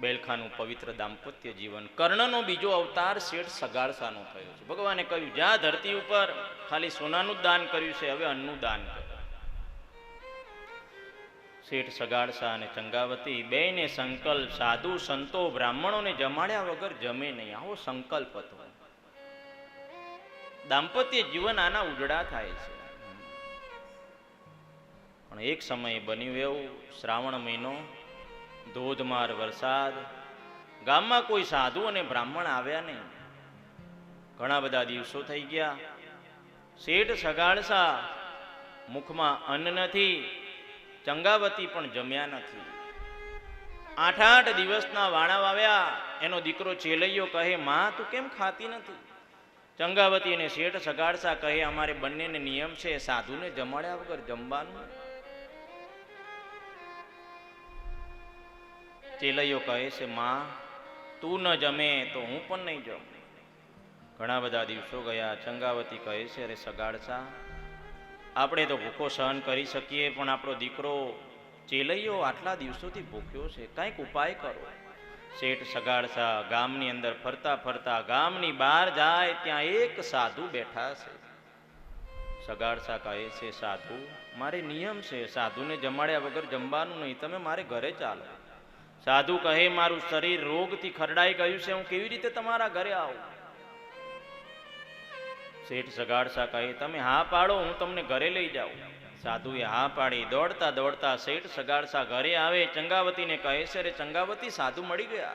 બેલખાનું પવિત્ર દાંપત્ય જીવન. કર્ણનો બીજો અવતાર શેઠ સગાળસાનો થયો છે. ભગવાને કહ્યું જ્યાં ધરતી ઉપર, ખાલી સોનાનું દાન કર્યું છે, હવે અન્નનું દાન કર્યું શેઠ સગાળસા અને ચંગાવતી બેને સંકલ્પ, સાધુ, સંતો, બ્રાહ્મણોને જમાડ્યા વગર જમે નહીં. આવો સંકલ્પ હતો. દાંપત્ય જીવન આના ઉજળા થાય છે. પણ એક સમયે બન્યું એવું શ્રાવણ મહિનો ધોધમાર વરસાદ. ગામમાં કોઈ સાધુ અને બ્રાહ્મણ આવ્યા નહીં. ઘણા બધા દિવસો થઈ ગયા. શેઠ સગાડસા મુખમાં અન્ન નથી, ચંગાવતી પણ જમ્યા નથી. આઠ આઠ દિવસના વાણા વાવ્યા એનો દીકરો ચેલૈયો કહે, માં, તું કેમ ખાતી નથી? ચંગાવતી અને શેઠ સગાડસા કહે, અમારે બંનેને નિયમ છે, સાધુને જમાડ્યા વગર જમવાનું. ચેલૈયો કહે છે, માં, તું ન જમે તો હું પણ નહીં જમ ઘણા બધા દિવસો ગયા, ચંગાવતી કહે છે, અરે સગાડસા, આપણે તો ભૂખો સહન કરી શકીએ, પણ આપણો દીકરો ચેલૈયો આટલા દિવસોથી ભૂખ્યો છે, કાંઈક ઉપાય કરો. શેઠ સગાડસા ગામની અંદર ફરતા ફરતા ગામની બહાર જાય, ત્યાં એક સાધુ બેઠા છે. સગાડસા કહે છે, સાધુ, મારે નિયમ છે, સાધુને જમાડ્યા વગર જમવાનું નહીં, તમે મારે ઘરે ચાલો. સાધુ કહે, મારું શરીર રોગથી ખરડાઈ ગયું છે, હું કેવી રીતે તમારા ઘરે આવું? શેઠ સગાડસા કહે, તમે હા પાડો, હું તમને ઘરે લઈ જાઉં. સાધુએ હા પાડી, દોડતા દોડતા શેઠ સગાડસા ઘરે આવે, ચંગાવતીને કહે છે અરે ચંગાવતી સાધુ મળી ગયા.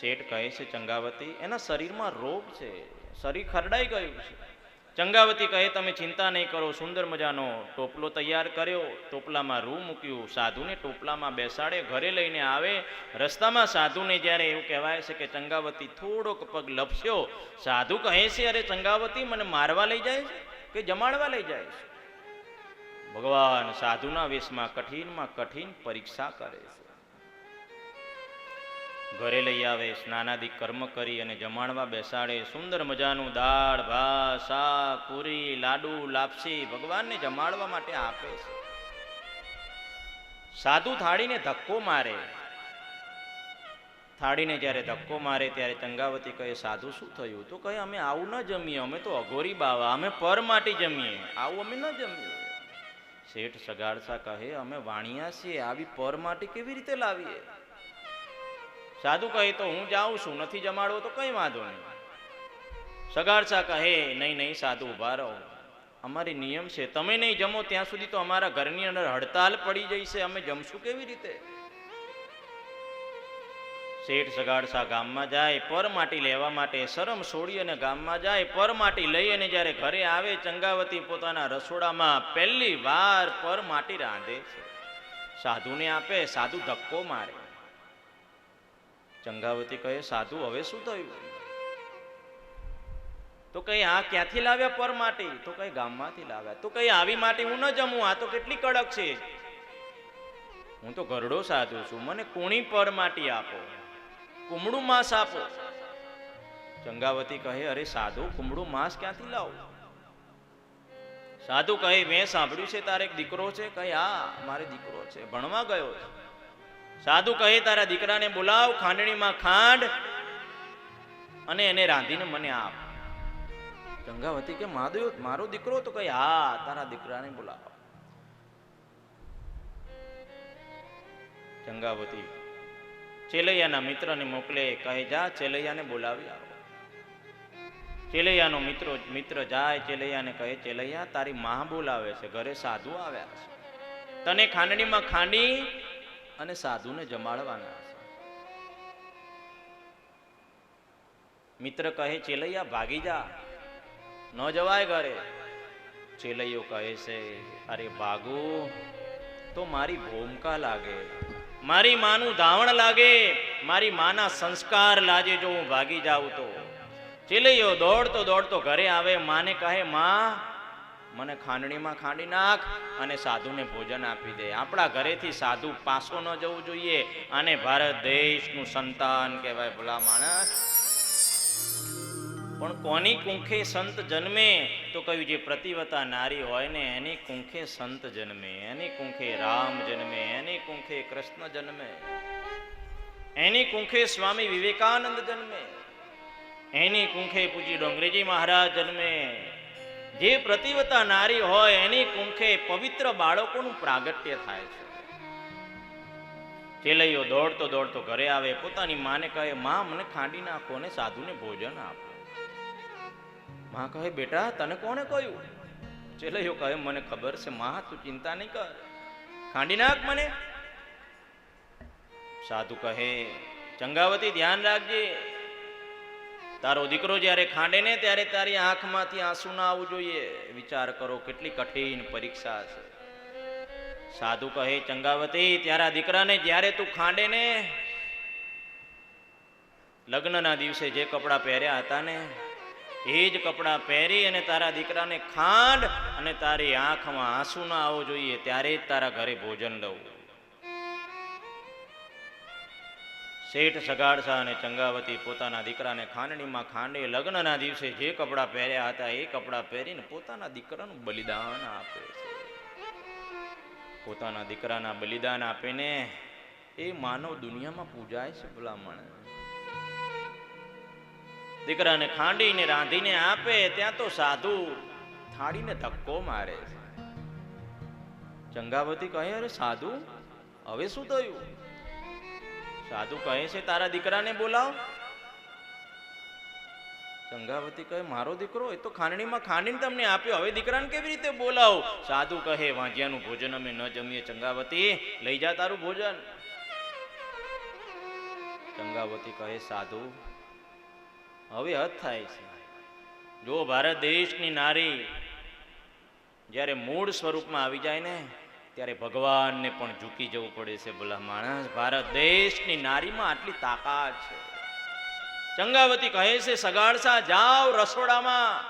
શેઠ કહે છે, ચંગાવતી, એના શરીરમાં રોગ છે, શરીર ખરડાઈ ગયું છે. ચંગાવતી કહે, તમે ચિંતા નહીં કરો, સુંદર મજાનો ટોપલો તૈયાર કર્યો. ટોપલામાં રૂ મૂક્યું. સાધુને ટોપલામાં બેસાડે, ઘરે લઈને આવે. રસ્તામાં સાધુને જ્યારે એવું કહેવાય છે કે ચંગાવતી થોડોક પગ લપસ્યો, સાધુ કહે છે, અરે ચંગાવતી, મને મારવા લઈ જાય છે કે જમાડવા લઈ જાય છે? ભગવાન સાધુના વેશમાં કઠિનમાં કઠિન પરીક્ષા કરે છે. ઘરે લઈ આવે સ્નાનાદિક કર્મ કરી અને જમાડવા બેસાડે, સુંદર મજાનું દાળ, ભાત, શાક, પૂરી, લાડુ, લાપસી ભગવાનને જમાડવા માટે આપે છે. સાધુ થાળીને ધક્કો મારે. થાળીને જ્યારે ધક્કો મારે, ત્યારે ચંગાવતી કહે, સાધુ, શું થયું? તો કહે, અમે આવું ન જમીએ, અમે તો અઘોરી બાવા, અમે પર માટે જમીએ. આવું અમે ન જમીએ. શેઠ સગાડસા કહે, અમે વાણિયા છીએ, આવી પર માટે કેવી રીતે લાવીએ? સાધુ કહે તો હું જાઉં છું, નથી જમાડવો તો કઈ વાંધો નહીં. સગાડસા કહે, નહીં નહીં, સાધુ ઊભા રહો. અમારી નિયમ છે, તમે નહીં જમો ત્યાં સુધી તો અમારા ઘરની અંદર હડતાલ પડી જઈ છે અમે જમશું કેવી રીતે? શેઠ સગાડસા ગામમાં જાય, પર માટી લેવા માટે શરમ છોડી અને ગામમાં જાય, પર માટી લઈ અને જ્યારે ઘરે આવે, ચંગાવતી પોતાના રસોડામાં પહેલી વાર પર માટી રાંધે છે. સાધુને આપે, સાધુ ધક્કો મારે. ચંગાવતી કહે, સાધુ, હવે શું થયું? તો કઈ આ ક્યાંથી લાવ્યા પર માટી? તો કઈ ગામમાંથી લાવ્યા. તો કઈ આવી માટી હું ન જમું, આ તો કેટલી કડક છે. હું તો ઘરડો સાધુ છું, મને કોણી પર માટી આપો કુમડું માંસ આપો. ચંગાવતી કહે, અરે સાધુ કુમડું માંસ ક્યાંથી લાવો? સાધુ કહે, મેં સાંભળ્યું છે, તારે એક દીકરો છે. કહે, હા, મારે દીકરો છે, ભણવા ગયો છે. સાધુ કહે, તારા દીકરાને બોલાવ, ખાંડણીમાં ખાંડ અને એને રાંધીને મને આપ. ગંગાવતી કે માધવ મારો દીકરો તો કહે હા, તારા દીકરાને બોલાવ. ગંગાવતી ચેલૈયાના મિત્રને મોકલે, કહે, જા, ચેલૈયાને બોલાવી આવો. ચેલૈયાનો મિત્રો, મિત્ર જાય, ચેલૈયાને કહે, ચેલૈયા, તારી મા બોલાવે છે, ઘરે સાધુ આવ્યા છે. તને ખાંડણીમાં ખાંડી અને સાધુને જમાડવાના મિત્ર કહે, ચેલૈયા, ભાગી જા. ન જવાય ઘરે. ચેલૈયો કહે છે, અરે, ભાગો. તો મારી ભૂમકા લાગે? મારી માનું ધાવણ લાગે. મારી માના સંસ્કાર લાજે જો હું ભાગી જાઉં તો. ચેલૈયો દોડતો દોડતો ઘરે આવે. માને કહે, માં મને ખાંડણીમાં ખાંડી નાખ અને સાધુને ભોજન આપી દે. આપણા ઘરેથી સાધુ પાસો ન જવું જોઈએ અને ભારત દેશનું સંતાન કહેવાય ભલા માણસ. પણ કોની કુંખે સંત જન્મે તો કહ્યું જે પ્રતિવતા નારી હોય ને, એની કુંખે સંત જન્મે, એની કુંખે રામ જન્મે, એની કુંખે કૃષ્ણ જન્મે, એની કુંખે સ્વામી વિવેકાનંદ જન્મે, એની કુંખે પૂજી ડોંગરેજી મહારાજ જન્મે. જે પ્રતિવતા નારી હોય એની કુંખે પવિત્ર બાળકોનું પ્રાગટ્ય થાય છે. ચેલૈયો દોડતો દોડતો ઘરે આવે, પોતાની માને કહે, માં, મને ખાંડી નાખો ને સાધુને ભોજન આપો. માં કહે, બેટા, તને કોને કહ્યું? ચેલૈયો કહે, મને ખબર છે, માં, તું ચિંતા નહીં કર. ખાંડી નાખ મને. સાધુ કહે, ચંગાવતી, ધ્યાન રાખજે. તારો દીકરો જ્યારે ખાંડે ને ત્યારે તારી આંખમાંથી આંસુ ના આવવું જોઈએ. વિચાર કરો કેટલી કઠિન પરીક્ષા છે. સાધુ કહે, ચંગાવતી ત્યારે દીકરાને જ્યારે તું ખાંડે ને લગ્નના દિવસે જે કપડાં પહેર્યા હતા ને, એ જ કપડાં પહેરી અને તારા દીકરાને ખાંડ અને તારી આંખમાં આંસુ ના આવવો જોઈએ, ત્યારે જ તારા ઘરે ભોજન લઉં શેઠ સગાડસા અને ચંગાવતી પોતાના દીકરાને ખાંડણીમાં ખાંડે લગ્નના દિવસે જે કપડાં પહેર્યા હતા એ કપડાં પહેરીને પોતાના દીકરાનું બલિદાન આપે છે. પોતાના દીકરાના બલિદાન આપીને એ માનવ દુનિયામાં પૂજાય છે ભલામણ. દીકરાને ખાંડીને રાંધીને આપે, ત્યાં તો સાધુ થાળીને ધક્કો મારે છે. ચંગાવતી કહે, અરે સાધુ, હવે શું થયું? સાધુ કહે છે, તારા દીકરાને બોલાવ. ચંગાવતી કહે, મારો દીકરો, એ તો ખાંડણીમાં ખાંડીને તમને આપ્યો. હવે દીકરાને કેવી રીતે બોલાવો? સાધુ કહે વાંજિયાનું ભોજન અમે ન જમીએ, ચંગાવતી. લઈ જા તારું ભોજન. ચંગાવતી કહે, સાધુ, હવે હદ થાય છે. જો ભારત દેશની નારી જ્યારે મૂળ સ્વરૂપમાં આવી જાય ને ત્યારે ભગવાનને પણ ઝૂકી જવું પડે છે ભલા માણસ. ભારત દેશની નારીમાં આટલી તાકાત છે. ચંગાવતી કહે છે, સગાડસા જાઓ રસોડામાં.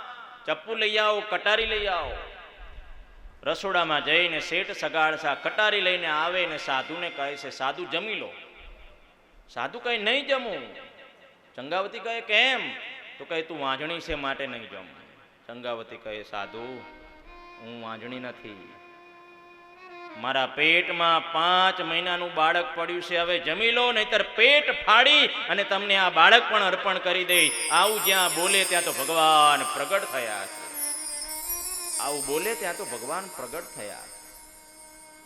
ચપ્પુ લઈ આવો, કટારી લઈ આવો. રસોડામાં જઈને શેઠ સગાડસા કટારી લઈને આવે ને સાધુને કહે છે, સાધુ જમી લો. સાધુ કહે નહીં જમું? ચંગાવતી કહે, કેમ? તો કહે, તું વાંજણી છે, માટે નહીં જમ. ચંગાવતી કહે, સાધુ, હું વાંજણી નથી. મારા પેટમાં પાંચ મહિનાનું બાળક પડ્યું છે. હવે જમી લો, નહીતર પેટ ફાડી અને તમને આ બાળક પણ અર્પણ કરી દે આવું જ્યાં બોલે ત્યાં તો ભગવાન પ્રગટ થયા છે. આવું બોલે ત્યાં તો ભગવાન પ્રગટ થયા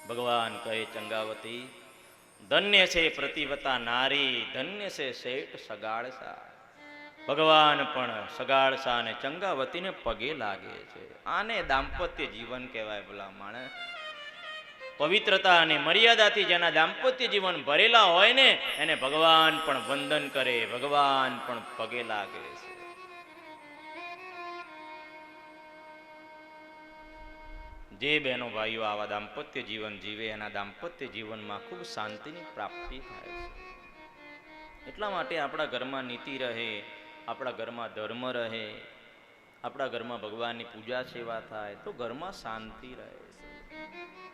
ભગવાન કહે, ચંગાવતી, ધન્ય છે પ્રતિવતા નારી, ધન્ય છે શેઠ સગાળસા ભગવાન પણ સગાળસા અને ચંગાવતીને પગે લાગે છે. આને દાંપત્ય જીવન કહેવાય ભલા માણસ. પવિત્રતા અને મર્યાદાથી જેના દાંપત્ય જીવન ભરેલા હોય ને, એને ભગવાન પણ વંદન કરે, ભગવાન પણ પગે લાગે છે. જે બહેનો ભાઈઓ આવા દાંપત્ય જીવન જીવે, એના દાંપત્ય જીવનમાં ખૂબ શાંતિની પ્રાપ્તિ થાય છે. એટલા માટે આપણા ઘરમાં નીતિ રહે, આપણા ઘરમાં ધર્મ રહે, આપણા ઘરમાં ભગવાનની પૂજા સેવા થાય, તો ઘરમાં શાંતિ રહે છે.